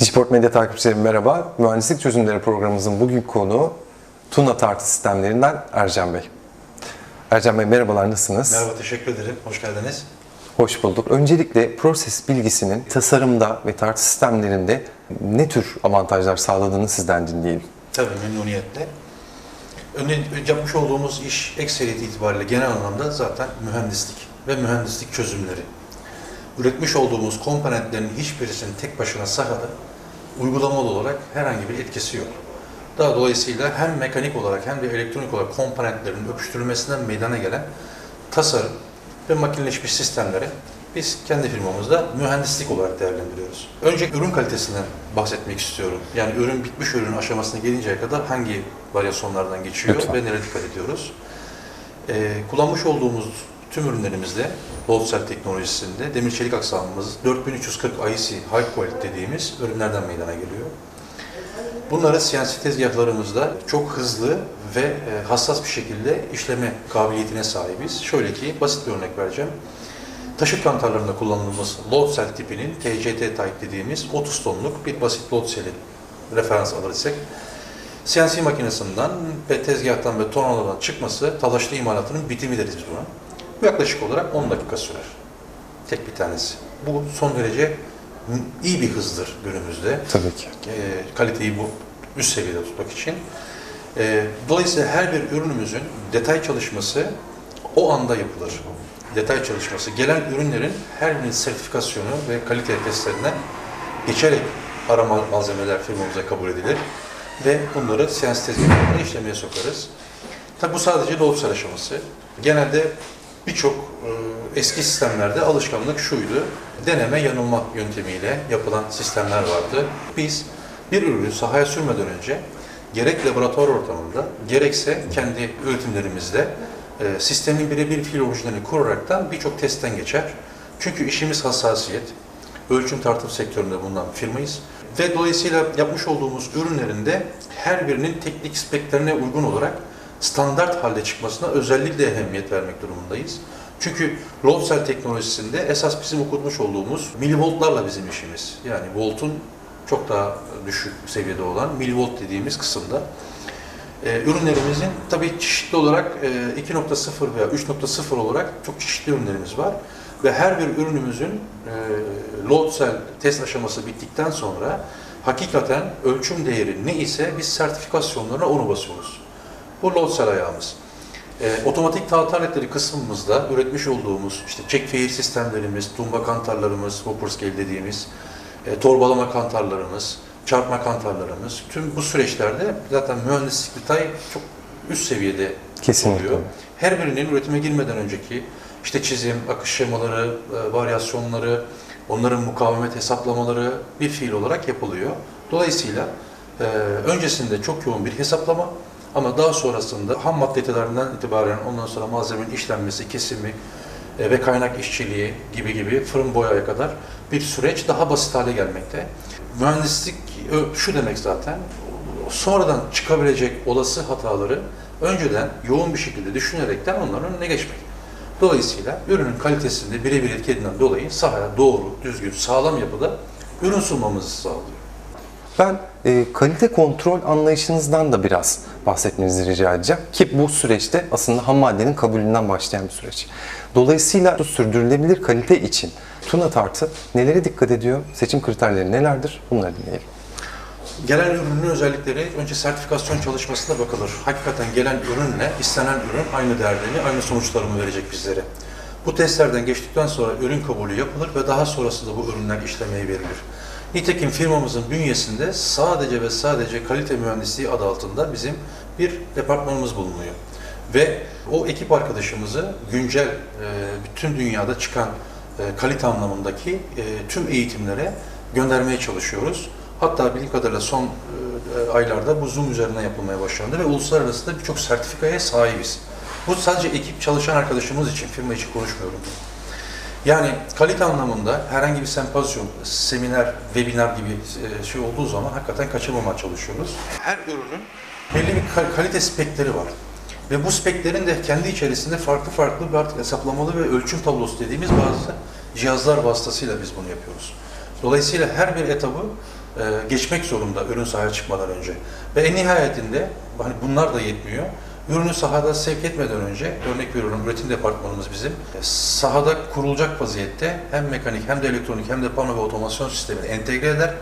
Dişport Medya takipçilerim merhaba. Mühendislik Çözümleri programımızın bugün konuğu Tuna Tartı Sistemlerinden Ercan Bey. Ercan Bey merhabalar nasılsınız? Merhaba, teşekkür ederim. Hoş geldiniz. Hoş bulduk. Öncelikle proses bilgisinin tasarımda ve tartı sistemlerinde ne tür avantajlar sağladığını sizden dinleyelim. Tabii memnuniyetle. Önce yapmış olduğumuz iş ekseriyeti itibariyle genel anlamda zaten mühendislik ve mühendislik çözümleri. Üretmiş olduğumuz komponentlerin hiçbirisinin tek başına sahada uygulamalı olarak herhangi bir etkisi yok. Daha dolayısıyla hem mekanik olarak hem de elektronik olarak komponentlerin öpüştürülmesinden meydana gelen tasarım ve makineleşmiş sistemleri biz kendi firmamızda mühendislik olarak değerlendiriyoruz. Önce ürün kalitesinden bahsetmek istiyorum. Yani ürün bitmiş ürün aşamasına gelinceye kadar hangi varyasyonlardan geçiyor Lütfen. ve nereye dikkat ediyoruz. Ee, kullanmış olduğumuz tüm ürünlerimizde Voltsel teknolojisinde demir çelik aksamımız 4340 IC High Quality dediğimiz ürünlerden meydana geliyor. Bunları CNC tezgahlarımızda çok hızlı ve e, hassas bir şekilde işleme kabiliyetine sahibiz. Şöyle ki basit bir örnek vereceğim. Taşıt kantarlarında kullanıldığımız load cell tipinin TCT type dediğimiz 30 tonluk bir basit load cell'i referans alırsak CNC makinesinden ve tezgahtan ve tornadodan çıkması talaşlı imalatının bitimi deriz buna. Bu yaklaşık olarak 10 dakika sürer. Tek bir tanesi. Bu son derece iyi bir hızdır günümüzde Tabii ki. e, kaliteyi bu üst seviyede tutmak için. E, dolayısıyla her bir ürünümüzün detay çalışması o anda yapılır. Detay çalışması. Gelen ürünlerin her birinin sertifikasyonu ve kalite testlerinden geçerek arama malzemeler firmamıza kabul edilir ve bunları CNC tezgahlarına işlemeye sokarız. Tabi bu sadece dolapsal aşaması. Genelde birçok e, eski sistemlerde alışkanlık şuydu. Deneme yanılma yöntemiyle yapılan sistemler vardı. Biz bir ürünü sahaya sürmeden önce gerek laboratuvar ortamında gerekse kendi üretimlerimizde sistemin birebir fiil orijinalini kuraraktan birçok testten geçer. Çünkü işimiz hassasiyet. Ölçüm tartım sektöründe bulunan firmayız. Ve dolayısıyla yapmış olduğumuz ürünlerin de her birinin teknik speklerine uygun olarak standart halde çıkmasına özellikle ehemmiyet vermek durumundayız. Çünkü load cell teknolojisinde esas bizim okutmuş olduğumuz milivoltlarla bizim işimiz. Yani voltun çok daha düşük seviyede olan milivolt dediğimiz kısımda. Ee, ürünlerimizin tabii çeşitli olarak e, 2.0 veya 3.0 olarak çok çeşitli ürünlerimiz var. Ve her bir ürünümüzün e, load cell test aşaması bittikten sonra hakikaten ölçüm değeri ne ise biz sertifikasyonlarına onu basıyoruz. Bu load cell ayağımız. E, otomatik tahta aletleri kısmımızda üretmiş olduğumuz işte check fair sistemlerimiz, tumba kantarlarımız, hopper scale dediğimiz, e, torbalama kantarlarımız, çarpma kantarlarımız, tüm bu süreçlerde zaten mühendislik detay çok üst seviyede Kesinlikle. oluyor. Her birinin üretime girmeden önceki işte çizim, akış şemaları, e, varyasyonları, onların mukavemet hesaplamaları bir fiil olarak yapılıyor. Dolayısıyla e, öncesinde çok yoğun bir hesaplama ama daha sonrasında ham maddelerinden itibaren ondan sonra malzemenin işlenmesi, kesimi e, ve kaynak işçiliği gibi gibi fırın boyaya kadar bir süreç daha basit hale gelmekte. Mühendislik ö, şu demek zaten sonradan çıkabilecek olası hataları önceden yoğun bir şekilde düşünerekten onların önüne geçmek. Dolayısıyla ürünün kalitesinde birebir etkilediğinden dolayı sahaya doğru, düzgün, sağlam yapıda ürün sunmamızı sağlıyor. Ben e, kalite kontrol anlayışınızdan da biraz bahsetmenizi rica edeceğim. Ki bu süreçte aslında ham maddenin kabulünden başlayan bir süreç. Dolayısıyla sürdürülebilir kalite için Tuna Tartı nelere dikkat ediyor? Seçim kriterleri nelerdir? Bunları dinleyelim. Gelen ürünün özellikleri önce sertifikasyon çalışmasına bakılır. Hakikaten gelen ürünle istenen ürün aynı değerlerini, aynı sonuçları mı verecek bizlere? Bu testlerden geçtikten sonra ürün kabulü yapılır ve daha sonrasında bu ürünler işlemeye verilir. Nitekim firmamızın bünyesinde sadece ve sadece kalite mühendisliği adı altında bizim bir departmanımız bulunuyor. Ve o ekip arkadaşımızı güncel e, bütün dünyada çıkan e, kalite anlamındaki e, tüm eğitimlere göndermeye çalışıyoruz. Hatta bildiğim kadarıyla son aylarda bu Zoom üzerinden yapılmaya başlandı ve uluslararası da birçok sertifikaya sahibiz. Bu sadece ekip çalışan arkadaşımız için, firma için konuşmuyorum. Yani kalite anlamında herhangi bir sempozyon, seminer, webinar gibi e, şey olduğu zaman hakikaten kaçırmamaya çalışıyoruz. Her ürünün belli bir kal- kalite spekleri var. Ve bu speklerin de kendi içerisinde farklı farklı bir artık hesaplamalı ve ölçüm tablosu dediğimiz bazı cihazlar vasıtasıyla biz bunu yapıyoruz. Dolayısıyla her bir etabı e, geçmek zorunda ürün sahaya çıkmadan önce. Ve en nihayetinde hani bunlar da yetmiyor. Ürünü sahada sevk etmeden önce, örnek veriyorum üretim departmanımız bizim, sahada kurulacak vaziyette hem mekanik hem de elektronik hem de pano ve otomasyon sistemini entegre eder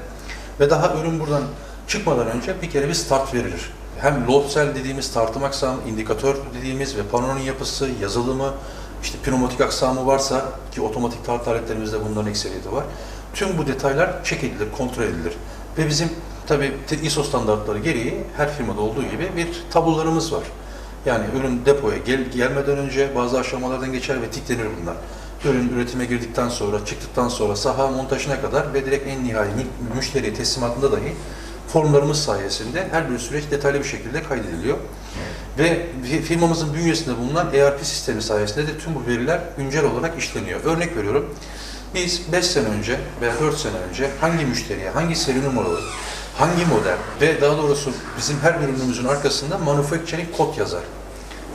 ve daha ürün buradan çıkmadan önce bir kere bir start verilir. Hem load cell dediğimiz tartım aksamı, indikatör dediğimiz ve panonun yapısı, yazılımı, işte pneumatik aksamı varsa ki otomatik tartı aletlerimizde bunların ekseriyeti var. Tüm bu detaylar check edilir, kontrol edilir. Ve bizim tabii ISO standartları gereği her firmada olduğu gibi bir tablolarımız var. Yani ürün depoya gel, gelmeden önce bazı aşamalardan geçer ve tiklenir bunlar. Ürün üretime girdikten sonra, çıktıktan sonra saha montajına kadar ve direkt en nihai mü- müşteriye teslimatında dahi formlarımız sayesinde her bir süreç detaylı bir şekilde kaydediliyor. Ve fi- firmamızın bünyesinde bulunan ERP sistemi sayesinde de tüm bu veriler güncel olarak işleniyor. Örnek veriyorum, biz 5 sene önce veya 4 sene önce hangi müşteriye, hangi seri numaralı, hangi model ve daha doğrusu bizim her ürünümüzün arkasında manufacturing kod yazar.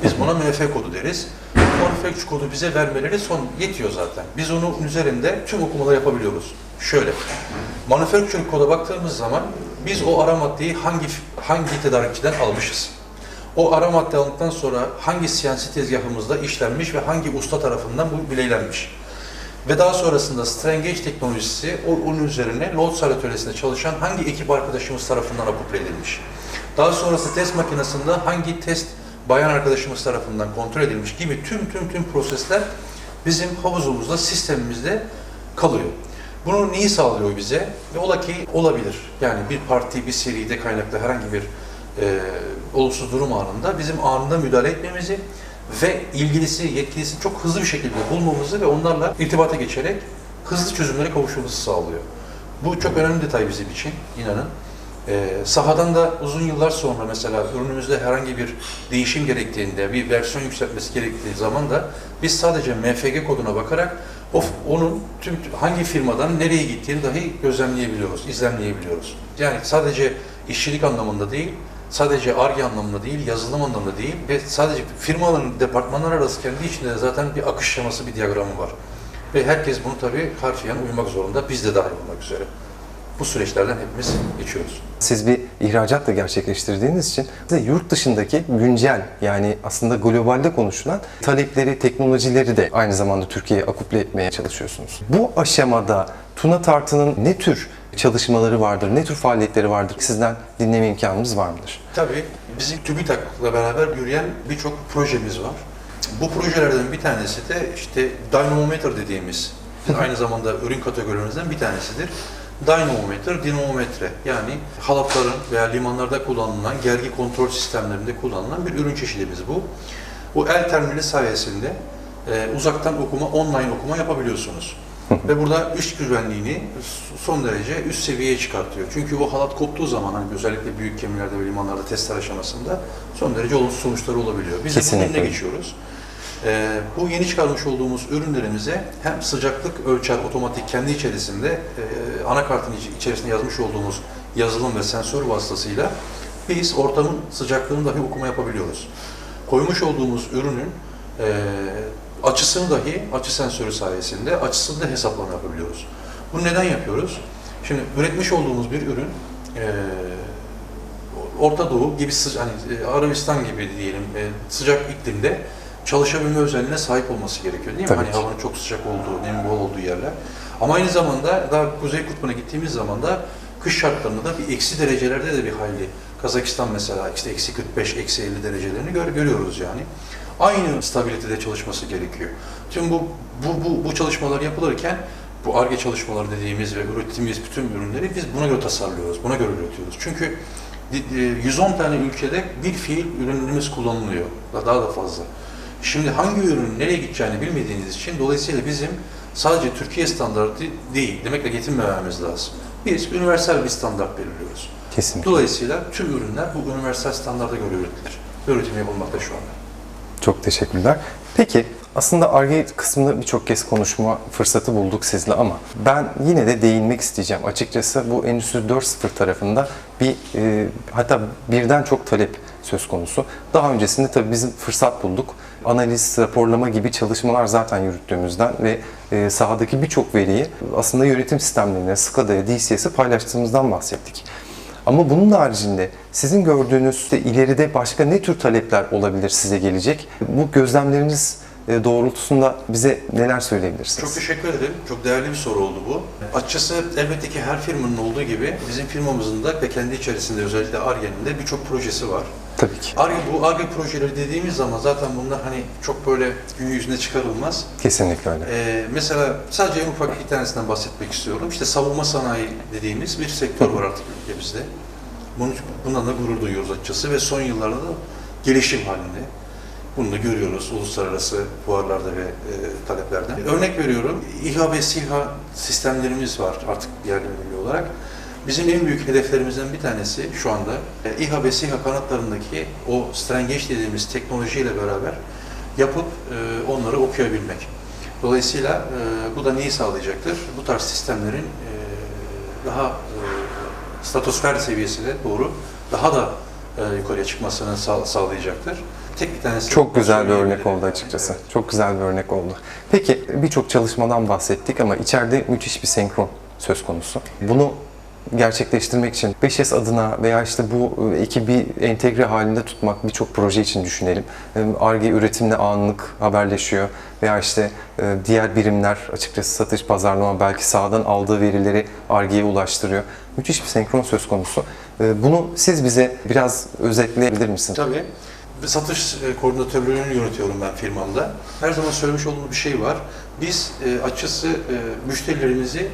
Biz buna MF kodu deriz. Manufacturing kodu bize vermeleri son yetiyor zaten. Biz onun üzerinde tüm okumaları yapabiliyoruz. Şöyle, manufacturing koda baktığımız zaman biz o ara maddeyi hangi hangi tedarikçiden almışız? O ara madde aldıktan sonra hangi CNC tezgahımızda işlenmiş ve hangi usta tarafından bu bileylenmiş? Ve daha sonrasında Strain teknolojisi onun üzerine load cell atölyesinde çalışan hangi ekip arkadaşımız tarafından akuple edilmiş? Daha sonrası test makinesinde hangi test bayan arkadaşımız tarafından kontrol edilmiş gibi tüm tüm tüm prosesler bizim havuzumuzda, sistemimizde kalıyor. Bunu neyi sağlıyor bize? Ve ola ki olabilir. Yani bir parti, bir seride kaynaklı herhangi bir e, olumsuz durum anında bizim anında müdahale etmemizi ve ilgilisi, yetkilisi çok hızlı bir şekilde bulmamızı ve onlarla irtibata geçerek hızlı çözümlere kavuşmamızı sağlıyor. Bu çok önemli detay bizim için, inanın. Ee, sahadan da uzun yıllar sonra mesela ürünümüzde herhangi bir değişim gerektiğinde, bir versiyon yükseltmesi gerektiği zaman da biz sadece MFG koduna bakarak of, onun tüm hangi firmadan nereye gittiğini dahi gözlemleyebiliyoruz, izlemleyebiliyoruz. Yani sadece işçilik anlamında değil, sadece ARGE anlamında değil, yazılım anlamında değil ve sadece firmaların, departmanlar arası kendi içinde zaten bir akış şeması, bir diyagramı var. Ve herkes bunu tabii harfiyen uymak zorunda, biz de dahil olmak üzere. Bu süreçlerden hepimiz geçiyoruz. Siz bir ihracat da gerçekleştirdiğiniz için size yurt dışındaki güncel yani aslında globalde konuşulan talepleri, teknolojileri de aynı zamanda Türkiye'ye akuple etmeye çalışıyorsunuz. Bu aşamada Tuna Tartı'nın ne tür çalışmaları vardır, ne tür faaliyetleri vardır sizden dinleme imkanımız var mıdır? Tabii bizim TÜBİTAK'la beraber yürüyen birçok projemiz var. Bu projelerden bir tanesi de işte dynamometer dediğimiz, aynı zamanda ürün kategorimizden bir tanesidir. Dynamometer, dinamometre yani halatların veya limanlarda kullanılan gergi kontrol sistemlerinde kullanılan bir ürün çeşidimiz bu. Bu el terminali sayesinde e, uzaktan okuma, online okuma yapabiliyorsunuz. Ve burada üst güvenliğini son derece üst seviyeye çıkartıyor. Çünkü o halat koptuğu zaman hani özellikle büyük gemilerde ve limanlarda testler aşamasında son derece olumsuz sonuçları olabiliyor. Biz de bunun Kesinlikle. geçiyoruz. Ee, bu yeni çıkarmış olduğumuz ürünlerimize hem sıcaklık ölçer otomatik kendi içerisinde e, anakartın iç- içerisinde yazmış olduğumuz yazılım ve sensör vasıtasıyla biz ortamın sıcaklığını dahi okuma yapabiliyoruz. Koymuş olduğumuz ürünün e, açısını dahi açı sensörü sayesinde açısını da hesaplama yapabiliyoruz. Bunu neden yapıyoruz? Şimdi üretmiş olduğumuz bir ürün e, Orta Doğu gibi hani e, Arabistan gibi diyelim e, sıcak iklimde çalışabilme özelliğine sahip olması gerekiyor değil mi? Tabii hani ki. havanın çok sıcak olduğu, nemin bol olduğu yerler. Ama aynı zamanda daha Kuzey Kutbu'na gittiğimiz zaman da kış şartlarında da bir eksi derecelerde de bir hayli Kazakistan mesela işte eksi 45, eksi 50 derecelerini gör, görüyoruz yani. Aynı stabilitede çalışması gerekiyor. Tüm bu bu, bu, bu çalışmalar yapılırken bu ARGE çalışmaları dediğimiz ve ürettiğimiz bütün ürünleri biz buna göre tasarlıyoruz, buna göre üretiyoruz. Çünkü e, 110 tane ülkede bir fiil ürünümüz kullanılıyor, daha da fazla. Şimdi hangi ürünün nereye gideceğini bilmediğiniz için dolayısıyla bizim sadece Türkiye standartı değil, demekle yetinmememiz lazım. Biz universal bir standart belirliyoruz. Kesinlikle. Dolayısıyla tüm ürünler bu universal standarda göre üretilir. Üretimi yapılmakta şu anda. Çok teşekkürler. Peki aslında ARGE kısmını birçok kez konuşma fırsatı bulduk sizle ama ben yine de değinmek isteyeceğim. Açıkçası bu Endüstri 4.0 tarafında bir e, hatta birden çok talep söz konusu. Daha öncesinde tabii bizim fırsat bulduk. analiz, raporlama gibi çalışmalar zaten yürüttüğümüzden ve e, sahadaki birçok veriyi aslında yönetim sistemlerine, SCADA'ya, DCS'e paylaştığımızdan bahsettik. Ama bunun haricinde sizin gördüğünüz ileride başka ne tür talepler olabilir size gelecek? Bu gözlemleriniz doğrultusunda bize neler söyleyebilirsiniz? Çok teşekkür ederim. Çok değerli bir soru oldu bu. Açıkçası elbette ki her firmanın olduğu gibi bizim firmamızın da ve kendi içerisinde özellikle ARGE'nin de birçok projesi var. Tabii ki. ARGE, bu ARGE projeleri dediğimiz zaman zaten bunlar hani çok böyle gün yüzüne çıkarılmaz. Kesinlikle öyle. Ee, mesela sadece en ufak bir tanesinden bahsetmek istiyorum. İşte savunma sanayi dediğimiz bir sektör var artık ülkemizde. Bunun, bundan da gurur duyuyoruz açıkçası ve son yıllarda da gelişim halinde. Bunu da görüyoruz uluslararası fuarlarda ve e, taleplerden. Örnek veriyorum, İHA ve SİHA sistemlerimiz var artık yerli milli olarak. Bizim en büyük hedeflerimizden bir tanesi şu anda e, İHA ve SİHA kanatlarındaki o strengeç dediğimiz teknolojiyle beraber yapıp e, onları okuyabilmek. Dolayısıyla e, bu da neyi sağlayacaktır? Bu tarz sistemlerin e, daha e, stratosfer seviyesine doğru daha da e, yukarıya çıkmasını sağ- sağlayacaktır. Tek bir tanesi. Çok güzel bir örnek oldu açıkçası. Evet. Çok güzel bir örnek oldu. Peki birçok çalışmadan bahsettik ama içeride müthiş bir senkron söz konusu. Bunu gerçekleştirmek için 5S adına veya işte bu e, ekibi entegre halinde tutmak birçok proje için düşünelim. ARGE üretimle anlık haberleşiyor veya işte e, diğer birimler açıkçası satış, pazarlama belki sahadan aldığı verileri ARGE'ye ulaştırıyor. Müthiş bir senkron söz konusu. E, Bunu siz bize biraz özetleyebilir misiniz? Tabii. Satış e, koordinatörlüğünü yönetiyorum ben firmamda. Her zaman söylemiş olduğum bir şey var. Biz e, açıkçası e, müşterilerimizi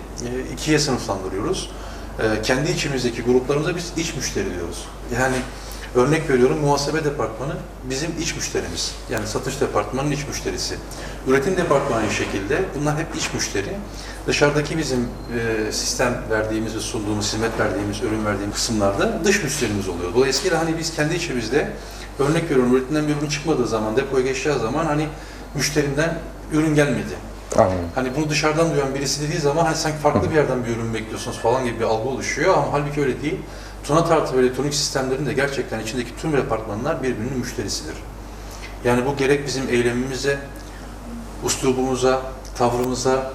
ikiye sınıflandırıyoruz. Kendi içimizdeki gruplarımıza biz iç müşteri diyoruz. Yani örnek veriyorum muhasebe departmanı bizim iç müşterimiz. Yani satış departmanının iç müşterisi. Üretim departmanı aynı şekilde. Bunlar hep iç müşteri. Dışarıdaki bizim sistem verdiğimiz ve sunduğumuz, hizmet verdiğimiz, ürün verdiğimiz kısımlarda dış müşterimiz oluyor. Dolayısıyla hani biz kendi içimizde örnek veriyorum üretimden bir ürün çıkmadığı zaman, depoya geçeceği zaman hani müşterinden ürün gelmedi. Anladım. Hani bunu dışarıdan duyan birisi dediği zaman hani sanki farklı bir yerden bir ürün bekliyorsunuz falan gibi bir algı oluşuyor ama halbuki öyle değil. Tuna tartı ve elektronik sistemlerin de gerçekten içindeki tüm departmanlar birbirinin müşterisidir. Yani bu gerek bizim eylemimize, uslubumuza, tavrımıza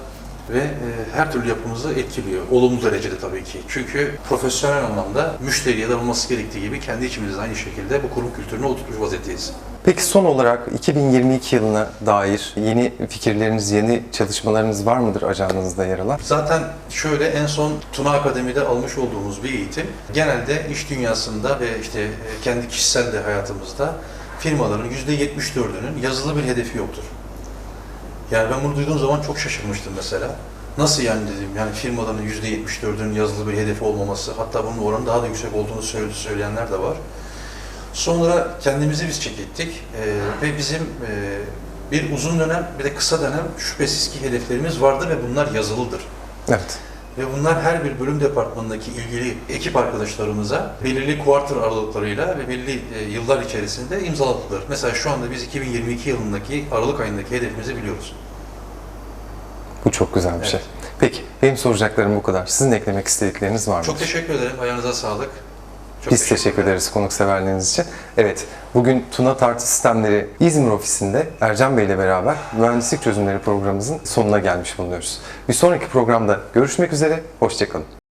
ve e, her türlü yapımızı etkiliyor. Olumlu derecede tabii ki. Çünkü profesyonel anlamda müşteriye davranılması gerektiği gibi kendi içimizde aynı şekilde bu kurum kültürünü oturtmuş vaziyetteyiz. Peki son olarak 2022 yılına dair yeni fikirleriniz, yeni çalışmalarınız var mıdır ajandanızda yer alan? Zaten şöyle en son Tuna Akademi'de almış olduğumuz bir eğitim genelde iş dünyasında ve işte e, kendi kişisel de hayatımızda firmaların %74'ünün yazılı bir hedefi yoktur. Yani ben bunu duyduğum zaman çok şaşırmıştım mesela. Nasıl yani dedim yani firmaların %74'ünün yazılı bir hedefi olmaması hatta bunun oranı daha da yüksek olduğunu söyleyenler de var. Sonra kendimizi biz çekittik Ee, ve bizim e, bir uzun dönem bir de kısa dönem şüphesiz ki hedeflerimiz vardır ve bunlar yazılıdır. Evet. Ve bunlar her bir bölüm departmanındaki ilgili ekip arkadaşlarımıza belirli kuartır aralıklarıyla ve belirli e, yıllar içerisinde imzaladılar. Mesela şu anda biz 2022 yılındaki Aralık ayındaki hedefimizi biliyoruz. Bu çok güzel bir Evet. şey. Peki benim soracaklarım bu kadar. Sizin eklemek istedikleriniz var mı? Çok teşekkür ederim. Ayağınıza sağlık. Çok Biz teşekkür ederiz konukseverliğiniz için. Evet, bugün Tuna Tartı Sistemleri İzmir ofisinde Ercan Bey ile beraber mühendislik çözümleri programımızın sonuna gelmiş bulunuyoruz. Bir sonraki programda görüşmek üzere, hoşçakalın.